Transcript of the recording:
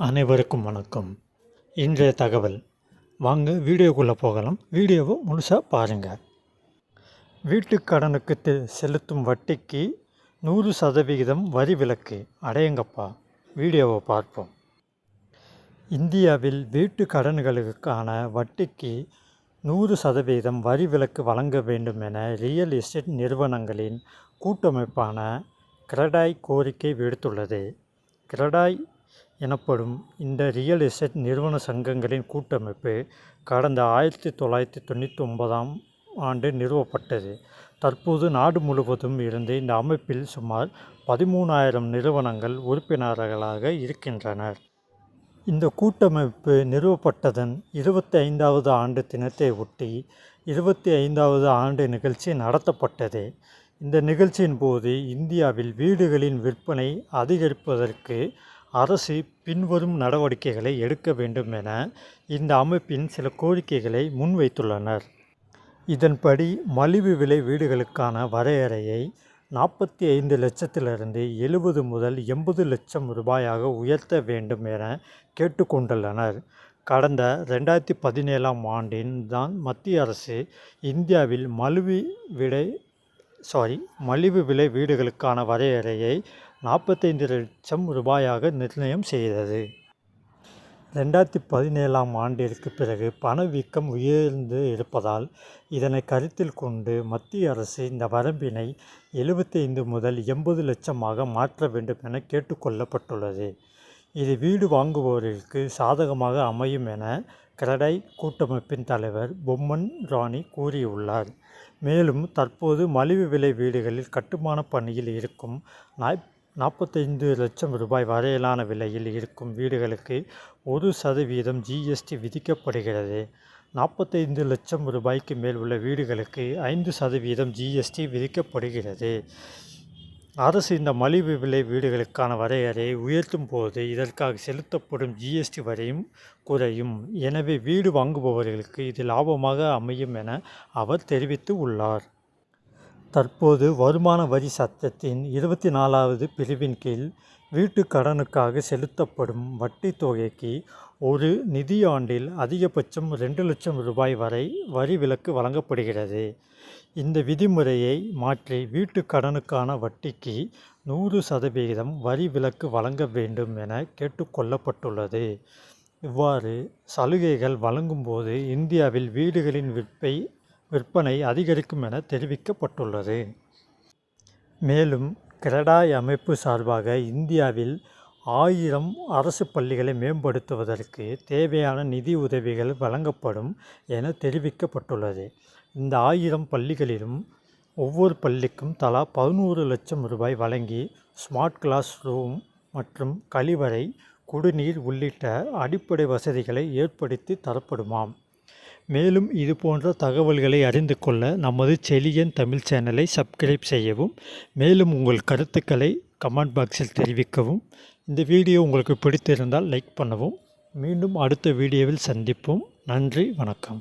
அனைவருக்கும் வணக்கம். இன்றைய தகவல். வாங்க வீடியோக்குள்ளே போகலாம். வீடியோவை முழுசாக பாருங்கள் வீட்டுக் கடனுக்கு தெ- செலுத்தும் வட்டிக்கு நூறு சதவிகிதம் வரி விலக்கு. அடையங்கப்பா வீடியோவை பார்ப்போம். இந்தியாவில் வீட்டு கடன்களுக்கான வட்டிக்கு நூறு சதவீதம் வரி விலக்கு வழங்க வேண்டும் என ரியல் எஸ்டேட் நிறுவனங்களின் கூட்டமைப்பான கிரடாய் கோரிக்கை விடுத்துள்ளது. கிரடாய் எனப்படும் இந்த ரியல் எஸ்டேட் நிறுவன சங்கங்களின் கூட்டமைப்பு கடந்த ஆயிரத்தி தொள்ளாயிரத்தி தொண்ணூற்றி ஒன்பதாம் ஆண்டு நிறுவப்பட்டது. தற்போது நாடு முழுவதும் இருந்து இந்த அமைப்பில் சுமார் பதிமூணாயிரம் நிறுவனங்கள் உறுப்பினர்களாக இருக்கின்றனர். இந்த கூட்டமைப்பு நிறுவப்பட்டதன் இருபத்தி ஐந்தாவது ஆண்டு தினத்தை ஒட்டி இருபத்தி ஐந்தாவது ஆண்டு நிகழ்ச்சி நடத்தப்பட்டது. இந்த நிகழ்ச்சியின் போது இந்தியாவில் வீடுகளின் விற்பனை அதிகரிப்பதற்கு அரசு பின்வரும் நடவடிக்கைகளை எடுக்க வேண்டும் என இந்த அமைப்பின் சில கோரிக்கைகளை முன்வைத்துள்ளனர். இதன்படி மலிவு விலை வீடுகளுக்கான வரையறையை நாற்பத்தி ஐந்து லட்சத்திலிருந்து எழுபது முதல் எண்பது லட்சம் ரூபாயாக உயர்த்த வேண்டும் என கேட்டுக்கொண்டுள்ளனர். கடந்த ரெண்டாயிரத்தி பதினேழாம் ஆண்டின் தான் மத்திய அரசு இந்தியாவில் மலிவு விலை சாரி மலிவு விலை வீடுகளுக்கான வரையறையை நாற்பத்தைந்து லட்சம் ரூபாயாக நிர்ணயம் செய்தது. ரெண்டாயிரத்தி பதினேழாம் ஆண்டிற்கு பிறகு பணவீக்கம் உயர்ந்து இருப்பதால் இதனை கருத்தில் கொண்டு மத்திய அரசு இந்த வரம்பினை எழுபத்தைந்து முதல் எண்பது லட்சமாக மாற்ற வேண்டும் என கேட்டுக்கொள்ளப்பட்டுள்ளது இது வீடு வாங்குபவர்களுக்கு சாதகமாக அமையும் என கிரடை கூட்டமைப்பின் தலைவர் பொம்மன் ராணி கூறியுள்ளார். மேலும் தற்போது மலிவு விலை வீடுகளில் கட்டுமான பணியில் இருக்கும் நாய் நாற்பத்தைந்து லட்சம் ரூபாய் வரையிலான விலையில் இருக்கும் வீடுகளுக்கு ஒரு சதவீதம் ஜிஎஸ்டி விதிக்கப்படுகிறது. நாற்பத்தைந்து லட்சம் ரூபாய்க்கு மேல் உள்ள வீடுகளுக்கு ஐந்து சதவீதம் ஜிஎஸ்டி விதிக்கப்படுகிறது. அரசு இந்த மலிவு விலை வீடுகளுக்கான வரையறையை உயர்த்தும் போது இதற்காக செலுத்தப்படும் ஜிஎஸ்டி வரையும் குறையும். எனவே வீடு வாங்குபவர்களுக்கு இது லாபமாக அமையும் என அவர் தெரிவித்து உள்ளார். தற்போது வருமான வரி சட்டத்தின் இருபத்தி நாலாவது பிரிவின் கீழ் வீட்டு கடனுக்காக செலுத்தப்படும் வட்டி தொகைக்கு ஒரு நிதியாண்டில் அதிகபட்சம் ரெண்டு லட்சம் ரூபாய் வரை வரி விலக்கு வழங்கப்படுகிறது. இந்த விதிமுறையை மாற்றி வீட்டு கடனுக்கான வட்டிக்கு நூறு சதவிகிதம் வரி விலக்கு வழங்க வேண்டும் என கேட்டுக்கொள்ளப்பட்டுள்ளது இவ்வாறு சலுகைகள் வழங்கும்போது இந்தியாவில் வீடுகளின் விற்பை விற்பனை அதிகரிக்கும் என தெரிவிக்கப்பட்டுள்ளது. மேலும் கிரடாய் அமைப்பு சார்பாக இந்தியாவில் ஆயிரம் அரசு பள்ளிகளை மேம்படுத்துவதற்கு தேவையான நிதி உதவிகள் வழங்கப்படும் என தெரிவிக்கப்பட்டுள்ளது. இந்த ஆயிரம் பள்ளிகளிலும் ஒவ்வொரு பள்ளிக்கும் தலா பதினோரு லட்சம் ரூபாய் வழங்கி ஸ்மார்ட் கிளாஸ் ரூம் மற்றும் கழிவறை குடிநீர் உள்ளிட்ட அடிப்படை வசதிகளை ஏற்படுத்தி தரப்படுமாம். மேலும் இது போன்ற தகவல்களை அறிந்து கொள்ள நமது செலியன் தமிழ் சேனலை சப்ஸ்கிரைப் செய்யவும் மேலும் உங்கள் கருத்துக்களை கமெண்ட் பாக்ஸில் தெரிவிக்கவும். இந்த வீடியோ உங்களுக்கு பிடித்திருந்தால் லைக் பண்ணவும். மீண்டும் அடுத்த வீடியோவில் சந்திப்போம். நன்றி வணக்கம்.